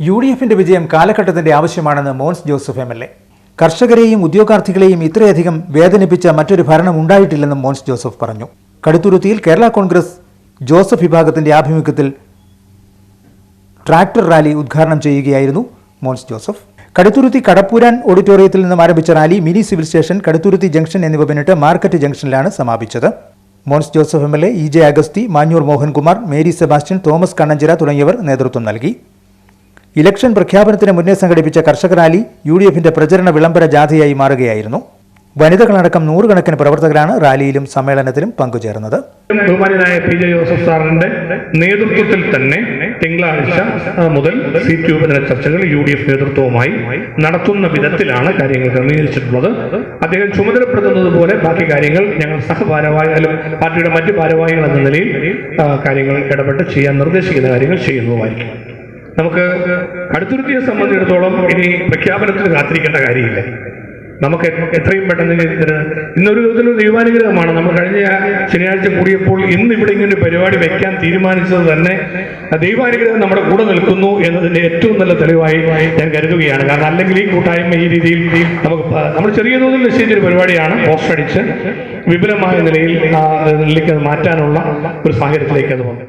U D എഫിന്റെ വിജയം കാലഘട്ടത്തിന്റെ ആവശ്യമാണെന്ന് Mons Joseph M L A. കർഷകരെയും ഉദ്യോഗാർത്ഥികളെയും ഇത്രയധികം വേദനിപ്പിച്ച മറ്റൊരു ഭരണം ഉണ്ടായിട്ടില്ലെന്നും മോൻസ് ജോസഫ് പറഞ്ഞു. കടുത്തുരുത്തിയിൽ കേരള കോൺഗ്രസ് ജോസഫ് വിഭാഗത്തിന്റെ ആഭിമുഖ്യത്തിൽ ട്രാക്ടർ റാലി ഉദ്ഘാടനം ചെയ്യുകയായിരുന്നു മോൻസ് ജോസഫ്. കടുത്തുരുത്തി കടപ്പൂരാൻ ഓഡിറ്റോറിയത്തിൽ നിന്നും ആരംഭിച്ച rally mini civil station Kaduthuruthy junction എന്നിവ പിന്നിട്ട് മാർക്കറ്റ് ജംഗ്ഷനിലാണ് സമാപിച്ചത്. Mons Joseph M L A E J Agasthy Manjoor Mohankumar Mary Sebastian Thomas Kannanchira തുടങ്ങിയവർ നേതൃത്വം നൽകി. ഇലക്ഷൻ പ്രഖ്യാപനത്തിന് മുന്നേ സംഘടിപ്പിച്ച കർഷക റാലി യു ഡി എഫിന്റെ പ്രചരണ വിളംബര ജാഥയായി മാറുകയായിരുന്നു. വനിതകളടക്കം നൂറുകണക്കിന് പ്രവർത്തകരാണ് റാലിയിലും സമ്മേളനത്തിലും പങ്കുചേർന്നത്. ബഹുമാനായ പി ജെ ജോസഫ് സാറിന്റെ നേതൃത്വത്തിൽ തന്നെ തിങ്കളാഴ്ച മുതൽ സീറ്റ് വിഭജന ചർച്ചകൾ യു ഡി എഫ് നേതൃത്വവുമായി നടത്തുന്ന വിധത്തിലാണ് കാര്യങ്ങൾ ക്രമീകരിച്ചിട്ടുള്ളത്. അദ്ദേഹം ചുമതലപ്പെടുത്തുന്നത് പോലെ ബാക്കി കാര്യങ്ങൾ ഞങ്ങൾ സഹഭാരവാഹികളും പാർട്ടിയുടെ മറ്റ് ഭാരവാഹികൾ എന്ന നിലയിൽ കാര്യങ്ങൾ ഇടപെട്ട് ചെയ്യാൻ നിർദ്ദേശിക്കുന്ന കാര്യങ്ങൾ ചെയ്യുന്നതുമായിരിക്കും. നമുക്ക് കടുത്തുരുത്തിയെ സംബന്ധിച്ചിടത്തോളം ഇനി പ്രഖ്യാപനത്തിന് കാത്തിരിക്കേണ്ട കാര്യമില്ല. നമുക്ക് എത്രയും പെട്ടെന്ന് ഇന്നൊരു വിധത്തിലൊരു ദൈവാനുഗ്രഹമാണ് നമ്മൾ കഴിഞ്ഞ ശനിയാഴ്ച കൂടിയപ്പോൾ ഇന്ന് ഇവിടെ ഇങ്ങനെ പരിപാടി വെക്കാൻ തീരുമാനിച്ചത് തന്നെ ദൈവാനുഗ്രഹം നമ്മുടെ കൂടെ നിൽക്കുന്നു എന്നതിന്റെ ഏറ്റവും നല്ല തെളിവായി ഞാൻ കരുതുകയാണ്. കാരണം അല്ലെങ്കിൽ ഈ കൂട്ടായ്മ ഈ രീതിയിൽ നമുക്ക് നമ്മൾ ചെറിയ തോതിൽ നിശ്ചയിച്ചൊരു പരിപാടിയാണ് പോസ്റ്റർ അടിച്ച് വിപുലമായ നിലയിൽ നിലയ്ക്ക് മാറ്റാനുള്ള ഒരു സാഹചര്യത്തിലേക്ക് അത് വന്നു.